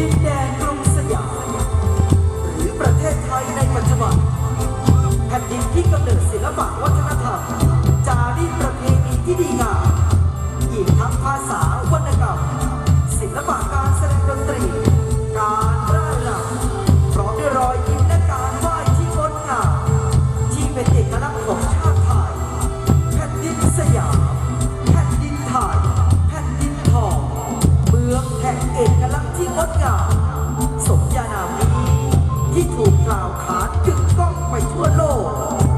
ดินแดนกรุงสยามหรือประเทศไทยในปัจจุบันแผ่นดินที่กำเนิดศิลปะวัฒนธรรม นามสมญานามนี้ที่ถูกกล่าวขานกึงก้องไปทั่วโลก